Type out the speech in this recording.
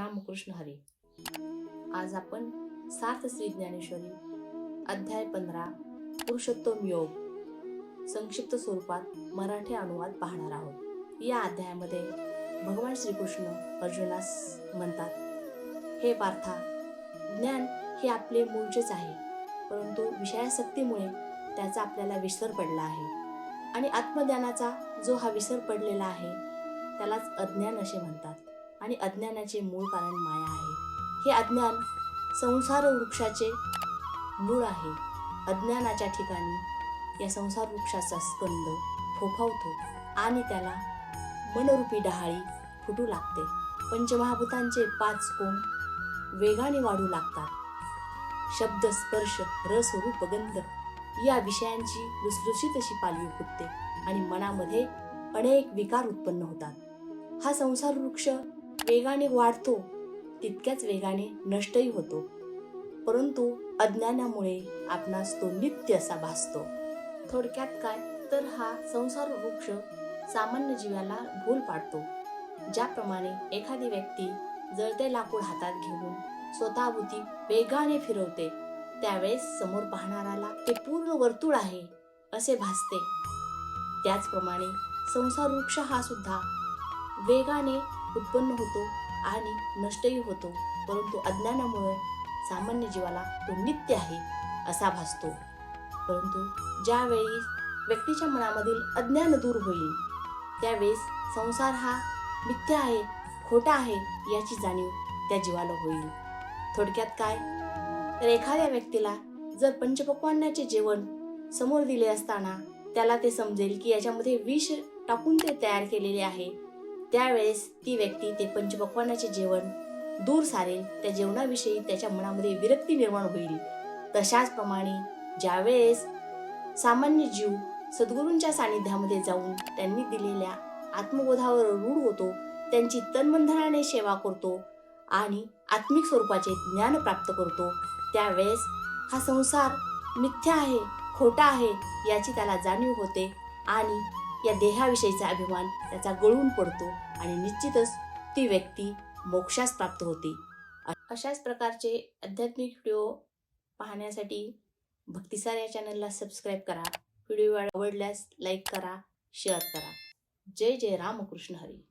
रामकृष्ण हरी. आज आपण सार्थ श्री ज्ञानेश्वरी अध्याय पंधरा पुरुषोत्तम योग संक्षिप्त स्वरूपात मराठी अनुवाद पाहणार आहोत. या अध्यायामध्ये भगवान श्रीकृष्ण अर्जुनास म्हणतात हे पार्था ज्ञान हे आपले मूळचेच आहे परंतु विषयासक्तीमुळे त्याचा आपल्याला विसर पडला आहे. आणि आत्मज्ञानाचा जो हा विसर पडलेला आहे त्यालाच अज्ञान असे म्हणतात. आणि अज्ञानाचे मूळ कारण माया आहे. हे अज्ञान संसार वृक्षाचे मूळ आहे. अज्ञानाच्या ठिकाणी या संसार वृक्षाचा स्कंद फोफावतो आणि त्याला मनरूपी डहाळी फुटू लागते. पंचमहाभूतांचे पाच कोण वेगाने वाढू लागतात. शब्द स्पर्श रस रूप गंध या विषयांची लुसलुशीत अशी पालवी फुटते आणि मनामध्ये अनेक विकार उत्पन्न होतात. हा संसार वृक्ष वेगाने वाढतो तितक्याच वेगाने नष्टही होतो. परंतु अज्ञानामुळे आपणास तो नित्य असा भासतो. थोडक्यात काय? तर हा संसार वृक्ष सामान्य जीवाला भूल पाडतो. ज्याप्रमाणे एखादी व्यक्ती जळते लाकूड हातात घेऊन स्वतःभोवती वेगाने फिरवते त्यावेळेस समोर पाहणाराला ते पूर्ण वर्तुळ आहे असे भासते. त्याचप्रमाणे संसार वृक्ष हा सुद्धा वेगाने उत्पन्न होतो आणि नष्टही होतो. परंतु अज्ञानामुळे सामान्य जीवाला तो नित्य आहे असा भासतो. परंतु ज्यावेळी व्यक्तीच्या मनामधील अज्ञान दूर होईल त्यावेळेस संसार हा मिथ्या आहे खोटा आहे याची जाणीव त्या जीवाला होईल. थोडक्यात काय? तर एखाद्या व्यक्तीला जर पंचपक्वान्नाचे जेवण समोर दिले असताना त्याला ते समजेल की याच्यामध्ये विष टाकून ते तयार केलेले आहे. त्यावेळेस ती व्यक्ती ते पंचपक्वानाचे जेवण दूर सारेल त्या जेवणाविषयी त्याच्या मनामध्ये विरक्ती निर्माण होईल. तशाच प्रमाणे ज्यावेळेस सामान्य जीव सद्गुरूंच्या सानिध्यामध्ये जाऊन त्यांनी दिलेल्या आत्मबोधावर रूढ होतो त्यांची तन्मंधनाने सेवा करतो आणि आत्मिक स्वरूपाचे ज्ञान प्राप्त करतो त्यावेळेस हा संसार मिथ्या आहे खोटा आहे याची त्याला जाणीव होते आणि या देहाविषयीचा अभिमान त्याचा गळून पडतो आणि निश्चितच ती व्यक्ती मोक्षास प्राप्त होते. अशाच प्रकारचे आध्यात्मिक व्हिडिओ पाहण्यासाठी भक्तिसार या चॅनलला सबस्क्राईब करा. व्हिडिओ आवडल्यास लाईक करा शेअर करा. जय जय रामकृष्ण हरी.